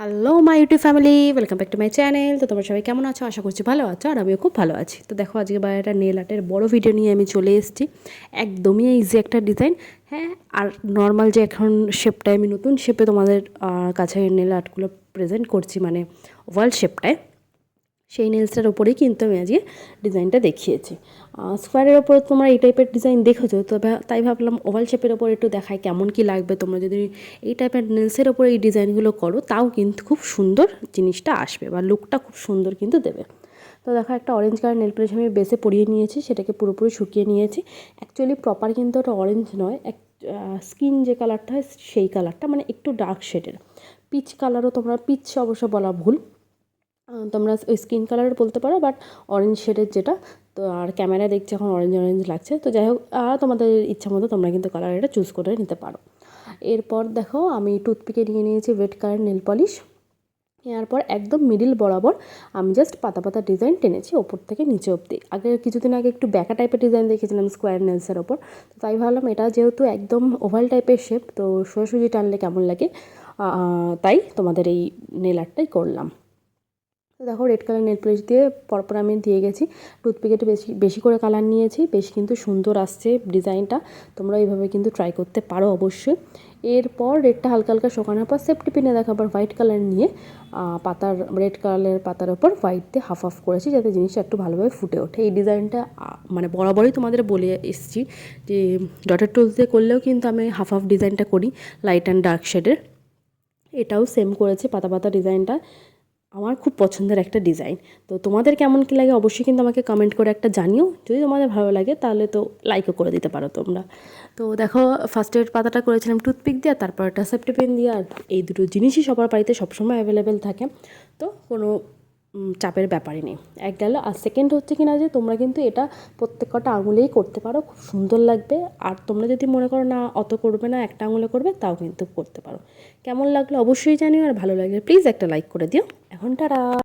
Hello my YouTube family welcome back to my channel তো তোমার সবাই কেমন আছো? আশা করছি ভালো আছো, আর আমিও খুব ভালো আছি। তো দেখো, আজকে বা একটা নেল আর্টের বড় ভিডিও নিয়ে আমি চলে এসেছি। একদমই ইজি একটা ডিজাইন হ্যাঁ আর নর্মাল যে এখন শেপটায় আমি নতুন শেপে তোমাদের কাছে নেল আর্টগুলো প্রেজেন্ট করছি মানে ওয়ার্ল্ড শেপটায় সেই নেলসটার ওপরেই কিন্তু আমি আজকে ডিজাইনটা দেখিয়েছি। স্কোয়ারের ওপর তোমরা এই টাইপের ডিজাইন দেখেছ, তো তাই ভাবলাম ওভাল শেপের ওপর একটু দেখায় কেমন কি লাগবে। তোমরা যদি এই টাইপের নেলসের ওপর এই ডিজাইনগুলো করো, তাও কিন্তু খুব সুন্দর জিনিসটা আসবে বা লুকটা খুব সুন্দর কিন্তু দেবে। তো দেখো একটা অরেঞ্জ কালার নেল পলিশ আমি বেসে পরিয়ে নিয়েছি, সেটাকে পুরোপুরি শুকিয়ে নিয়েছি। অ্যাকচুয়ালি প্রপার কিন্তু ওটা অরেঞ্জ নয়, এক স্কিন যে কালারটা হয়, সেই কালারটা মানে একটু ডার্ক শেডের পিচ কালারও তোমরা পিচ অবশ্য বলা ভুল তোমরা স্কিন কালারের বলতে পারো বাট অরেঞ্জ শেডের যেটা, তো আর ক্যামেরায় দেখছি এখন অরেঞ্জ অরেঞ্জ লাগছে। তো যাই হোক, আর তোমাদের ইচ্ছা মতো তোমরা কিন্তু কালার এটা চুজ করে নিতে পারো। এরপর দেখো, আমি টুথপিকে নিয়ে নিয়েছি রেড কালার নেল পলিশ এরপর একদম মিডিল বরাবর আমি জাস্ট পাতা পাতা ডিজাইন টেনেছি ওপর থেকে নিচে অবধি। আগে কিছুদিন আগে একটু ব্যাকা টাইপের ডিজাইন দেখেছিলাম স্কোয়ার নেলসের ওপর। তো তাই ভাবলাম এটা যেহেতু একদম ওভাল টাইপের শেপ তো সোজাসুজি টানলে কেমন লাগে? তাই তোমাদের এই নেল আর্টটাই করলাম। দেখো রেড কালার নেল পলিশ দিয়ে পরপর আমি দিয়ে গেছি। টুথপিকেটে বেশি বেশি করে কালার নিয়েছি, বেশ কিন্তু সুন্দর আসছে ডিজাইনটা তোমরা এইভাবে কিন্তু ট্রাই করতে পারো অবশ্যই। এরপর রেডটা হালকা হালকা শোকানোর পর সেফটি পিনে দেখো আবার হোয়াইট কালার নিয়ে পাতার রেড কালারের পাতার ওপর হোয়াইট দিয়ে হাফ হাফ করেছি যাতে জিনিসটা একটু ভালোভাবে ফুটে ওঠে। এই ডিজাইনটা মানে বরাবরই তোমাদের বলে এসেছি যে ডটের টুলস দিয়ে করলেও কিন্তু আমি হাফ হাফ ডিজাইনটা করি লাইট অ্যান্ড ডার্ক শেডের এটাও সেম করেছে পাতা পাতা ডিজাইনটা আমার খুব পছন্দের একটা ডিজাইন তো তোমাদের কেমন কী লাগে অবশ্যই কিন্তু আমাকে কমেন্ট করে একটা জানিও। যদি তোমাদের ভালো লাগে তাহলে তো লাইকও করে দিতে পারো তোমরা। তো দেখো ফার্স্টের পাতাটা করেছিলাম টুথপিক দিয়ে, তারপর একটা পেন দিয়ে, আর এই দুটো জিনিসই সবার বাড়িতে সবসময় অ্যাভেলেবেল থাকে। তো কোনো চাপের ব্যাপারই নেই। এক গেল, আর সেকেন্ড হচ্ছে কিনা যে তোমরা কিন্তু এটা প্রত্যেক কটা আঙুলেই করতে পারো, খুব সুন্দর লাগবে। আর তোমরা যদি মনে করো না, অত করবে না, একটা আঙুলে করবে, তাও কিন্তু করতে পারো। কেমন লাগল অবশ্যই জানিও, আর ভালো লাগলে প্লিজ একটা লাইক করে দিও। এখন তারা